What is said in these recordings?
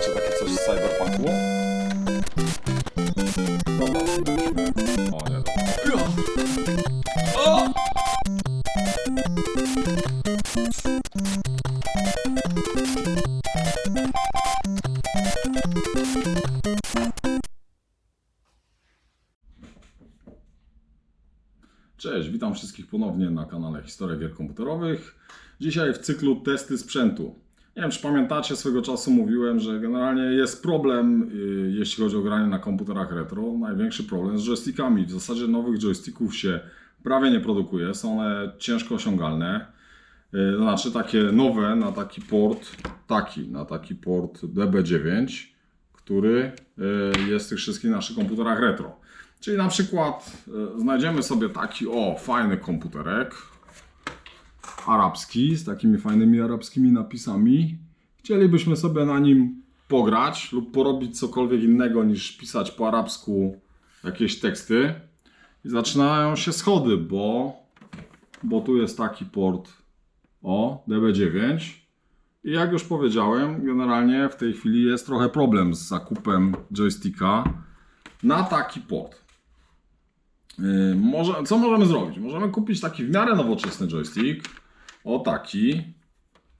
macie takie coś z Cyberpunku? Cześć, witam wszystkich ponownie na kanale Historia Gier Komputerowych. Dzisiaj w cyklu testy sprzętu. Nie wiem, czy pamiętacie, swego czasu mówiłem, że generalnie jest problem, yy, jeśli chodzi o granie na komputerach retro. Największy problem z joystickami. W zasadzie nowych joysticków się prawie nie produkuje, są one ciężko osiągalne. To znaczy takie nowe na taki port, taki, na taki port DB9, który yy, jest w tych wszystkich naszych komputerach retro. Czyli na przykład znajdziemy sobie taki o fajny komputerek arabski z takimi fajnymi arabskimi napisami. Chcielibyśmy sobie na nim pograć lub porobić cokolwiek innego niż pisać po arabsku jakieś teksty. I zaczynają się schody, bo, bo tu jest taki port o DB9. I jak już powiedziałem, generalnie w tej chwili jest trochę problem z zakupem joysticka na taki port. Yy, Może, co możemy zrobić? Możemy kupić taki w miarę nowoczesny joystick. O taki.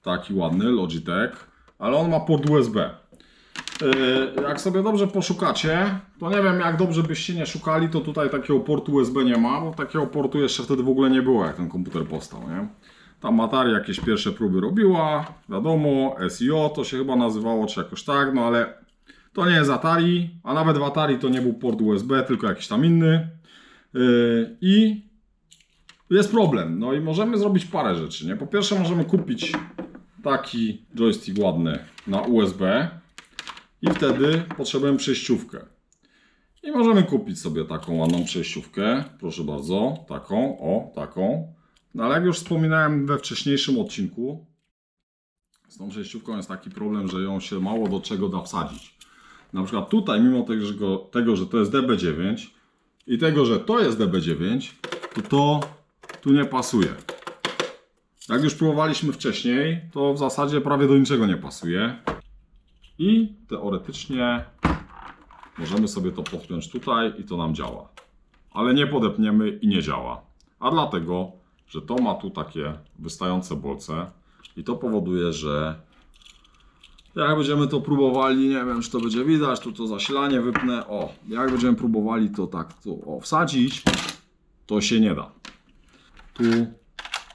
Taki ładny, Logitech. Ale on ma port USB. Yy, Jak sobie dobrze poszukacie, to nie wiem jak dobrze byście nie szukali, to tutaj takiego portu USB nie ma, bo takiego portu jeszcze wtedy w ogóle nie było, jak ten komputer powstał, nie? Tam Atari jakieś pierwsze próby robiła, wiadomo, SIO to się chyba nazywało, czy jakoś tak, no ale to nie jest Atari, a nawet w Atari to nie był port USB, tylko jakiś tam inny. Yy, I jest problem. No i możemy zrobić parę rzeczy. Nie? Po pierwsze, możemy kupić taki joystick ładny na USB i wtedy potrzebujemy przejściówkę. I możemy kupić sobie taką ładną przejściówkę. Proszę bardzo, taką, o, taką. No ale jak już wspominałem we wcześniejszym odcinku, z tą przejściówką jest taki problem, że ją się mało do czego da wsadzić. Na przykład tutaj, mimo tego, że to jest DB9, i tego, że to jest DB9, to to tu nie pasuje. Jak już próbowaliśmy wcześniej, to w zasadzie prawie do niczego nie pasuje. I teoretycznie możemy sobie to podpiąć tutaj i to nam działa. Ale nie podepniemy i nie działa. A dlatego, że to ma tu takie wystające bolce i to powoduje, że jak będziemy to próbowali, nie wiem, czy to będzie widać, tu to zasilanie wypnę. O, jak będziemy próbowali to tak tu, o, wsadzić, to się nie da.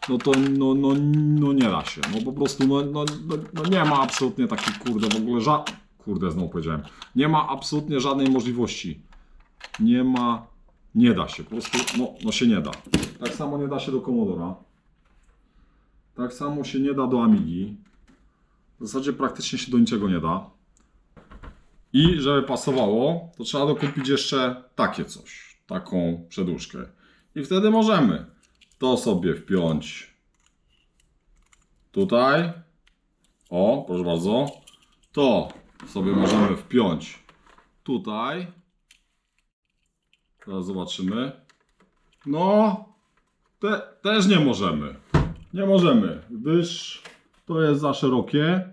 No to no, no, no nie da się. No po prostu, no, no, no, no nie ma absolutnie takich, kurde, w ogóle ża... Kurde, znowu powiedziałem. Nie ma absolutnie żadnej możliwości. Nie ma, nie da się. Po prostu, no, no się nie da. Tak samo nie da się do Commodora. Tak samo się nie da do Amigi. W zasadzie praktycznie się do niczego nie da. I żeby pasowało, to trzeba dokupić jeszcze takie coś, taką przedłużkę. I wtedy możemy to sobie wpiąć tutaj. O, proszę bardzo. To sobie możemy wpiąć tutaj. Teraz zobaczymy. No, te, też nie możemy. Nie możemy, gdyż to jest za szerokie.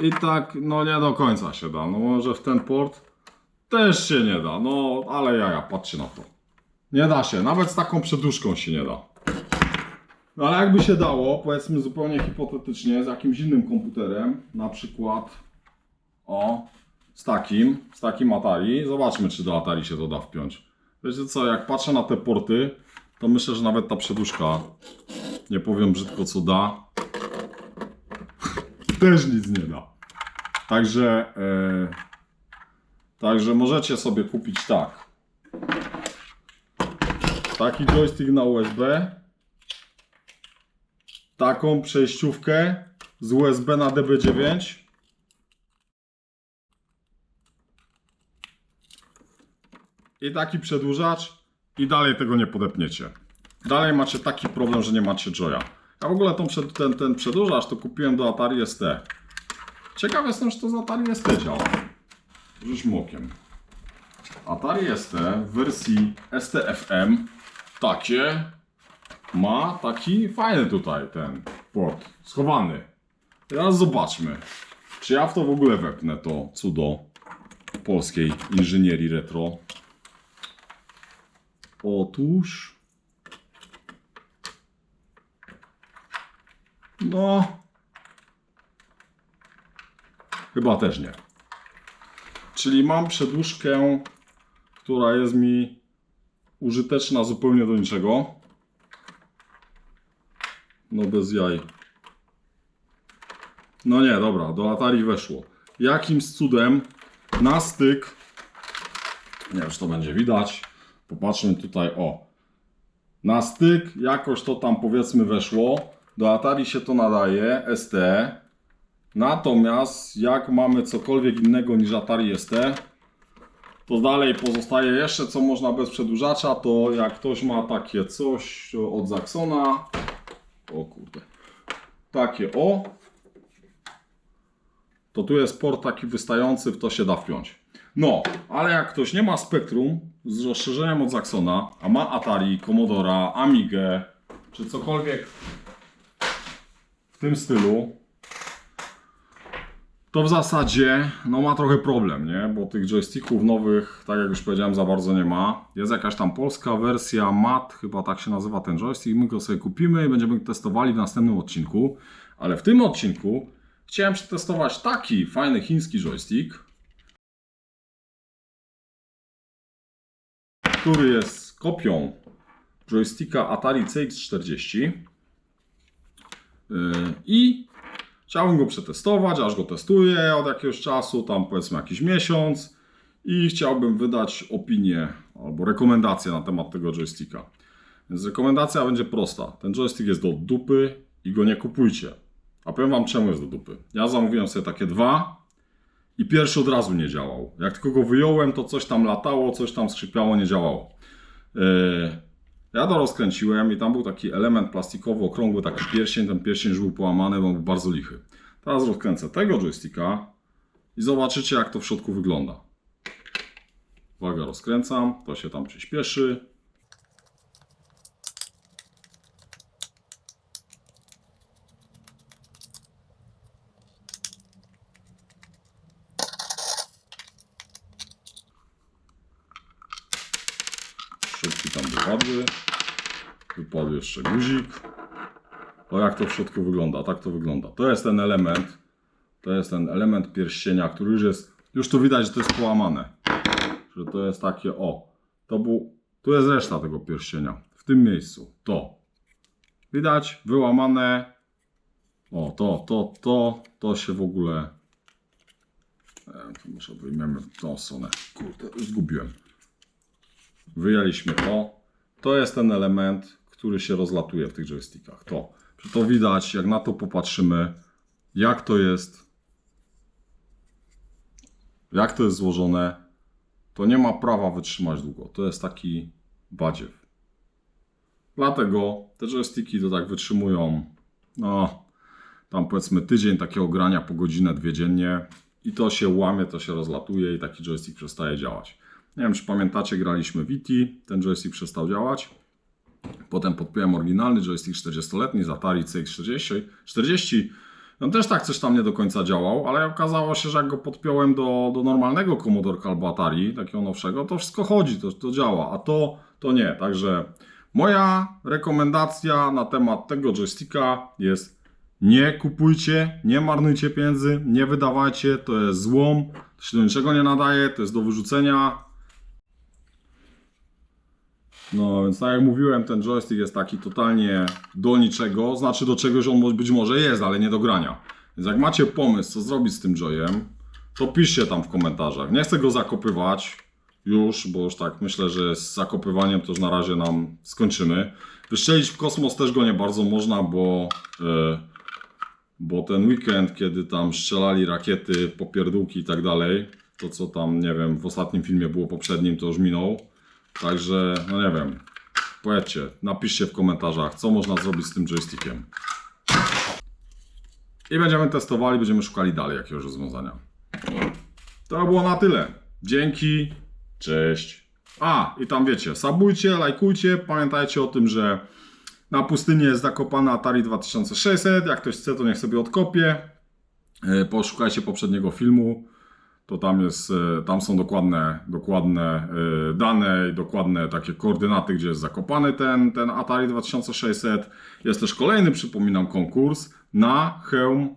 I tak, no nie do końca się da. No może w ten port też się nie da. No ale jaja, patrzcie na to. Nie da się, nawet z taką przedłużką się nie da. No ale jakby się dało, powiedzmy zupełnie hipotetycznie, z jakimś innym komputerem, na przykład o, z takim, z takim Atari. Zobaczmy, czy do Atari się to da wpiąć. Wiecie co, jak patrzę na te porty, to myślę, że nawet ta przedłużka, nie powiem brzydko co da, też nic nie da. Także, e, także możecie sobie kupić tak. Taki joystick na USB. Taką przejściówkę z USB na DB9. I taki przedłużacz. I dalej tego nie podepniecie. Dalej macie taki problem, że nie macie joya. Ja w ogóle tą ten, ten przedłużacz to kupiłem do Atari ST. Ciekaw jestem, czy to z Atari ST działa. Rzućmy okiem. Atari ST w wersji STFM takie ma taki fajny tutaj ten port schowany. Teraz zobaczmy, Czy ja w to w ogóle wepnę to cudo polskiej inżynierii retro? Otóż. No. Chyba też nie. Czyli mam przedłużkę, która jest mi użyteczna zupełnie do niczego. No bez jaj. No nie, dobra, do Atari weszło. Jakimś cudem na styk, nie wiem, czy to będzie widać, popatrzmy tutaj, o. Na styk jakoś to tam powiedzmy weszło. Do Atari się to nadaje, ST. Natomiast jak mamy cokolwiek innego niż Atari ST, to dalej pozostaje jeszcze co można bez przedłużacza, to jak ktoś ma takie coś od Zaxona, o kurde, takie o, to tu jest port taki wystający, w to się da wpiąć. No, ale jak ktoś nie ma Spectrum z rozszerzeniem od Zaxona, a ma Atari, Commodora, Amigę, czy cokolwiek w tym stylu, to w zasadzie no ma trochę problem, nie? Bo tych joysticków nowych, tak jak już powiedziałem, za bardzo nie ma. Jest jakaś tam polska wersja MAT, chyba tak się nazywa ten joystick. My go sobie kupimy i będziemy testowali w następnym odcinku. Ale w tym odcinku chciałem przetestować taki fajny chiński joystick, który jest kopią joysticka Atari CX40. Yy, I Chciałbym go przetestować, aż go testuję od jakiegoś czasu, tam powiedzmy jakiś miesiąc i chciałbym wydać opinię albo rekomendację na temat tego joysticka. Więc rekomendacja będzie prosta. Ten joystick jest do dupy i go nie kupujcie. A powiem wam czemu jest do dupy. Ja zamówiłem sobie takie dwa i pierwszy od razu nie działał. Jak tylko go wyjąłem, to coś tam latało, coś tam skrzypiało, nie działało. Yy, ja to rozkręciłem i tam był taki element plastikowy, okrągły, taki pierścień. Ten pierścień już był połamany, bo był bardzo lichy. Teraz rozkręcę tego joysticka i zobaczycie, jak to w środku wygląda. Uwaga, rozkręcam, to się tam przyspieszy. Środki tam wypadły. Wypadł jeszcze guzik. O jak to w środku wygląda, tak to wygląda. To jest ten element, to jest ten element pierścienia, który już jest, już tu widać, że to jest połamane. Że to jest takie, o, to był, tu jest reszta tego pierścienia, w tym miejscu, to. Widać, wyłamane, o, to, to, to, to się w ogóle, e, to może wyjmiemy tą stronę, kurde, zgubiłem. Wyjęliśmy to, to jest ten element, który się rozlatuje w tych joystickach, to to widać, jak na to popatrzymy, jak to jest, jak to jest złożone, to nie ma prawa wytrzymać długo. To jest taki badziew. Dlatego te joysticki to tak wytrzymują, no, tam powiedzmy tydzień takiego grania po godzinę, dwie dziennie i to się łamie, to się rozlatuje i taki joystick przestaje działać. Nie wiem, czy pamiętacie, graliśmy VT, ten joystick przestał działać. Potem podpiąłem oryginalny joystick 40-letni z Atari CX40. 40. On też tak coś tam nie do końca działał, ale okazało się, że jak go podpiąłem do, do normalnego Commodore albo Atari, takiego nowszego, to wszystko chodzi, to, to działa, a to, to nie. Także moja rekomendacja na temat tego joysticka jest nie kupujcie, nie marnujcie pieniędzy, nie wydawajcie, to jest złom, to się do niczego nie nadaje, to jest do wyrzucenia, no, więc tak jak mówiłem, ten joystick jest taki totalnie do niczego. Znaczy do czegoś on być może jest, ale nie do grania. Więc jak macie pomysł, co zrobić z tym joyem, to piszcie tam w komentarzach. Nie chcę go zakopywać już, bo już tak myślę, że z zakopywaniem to już na razie nam skończymy. Wystrzelić w kosmos też go nie bardzo można, bo, e, bo ten weekend, kiedy tam strzelali rakiety, popierdółki i tak dalej, to co tam, nie wiem, w ostatnim filmie było poprzednim, to już minął. Także, no nie wiem, powiedzcie, napiszcie w komentarzach, co można zrobić z tym joystickiem. I będziemy testowali, będziemy szukali dalej jakiegoś rozwiązania. To było na tyle. Dzięki, cześć. A, i tam wiecie, sabujcie, lajkujcie, pamiętajcie o tym, że na pustyni jest zakopana Atari 2600, jak ktoś chce, to niech sobie odkopie. E, Poszukajcie poprzedniego filmu. To tam jest, e, tam są dokładne, dokładne e, dane i dokładne takie koordynaty, gdzie jest zakopany ten, ten Atari 2600. Jest też kolejny, przypominam, konkurs na hełm.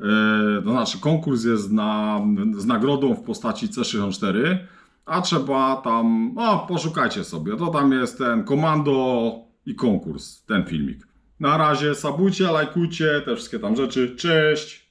e, To znaczy, konkurs jest na, z nagrodą w postaci C64, a trzeba tam, no poszukajcie sobie, to tam jest ten komando i konkurs, ten filmik. Na razie, sabujcie, lajkujcie, te wszystkie tam rzeczy. Cześć!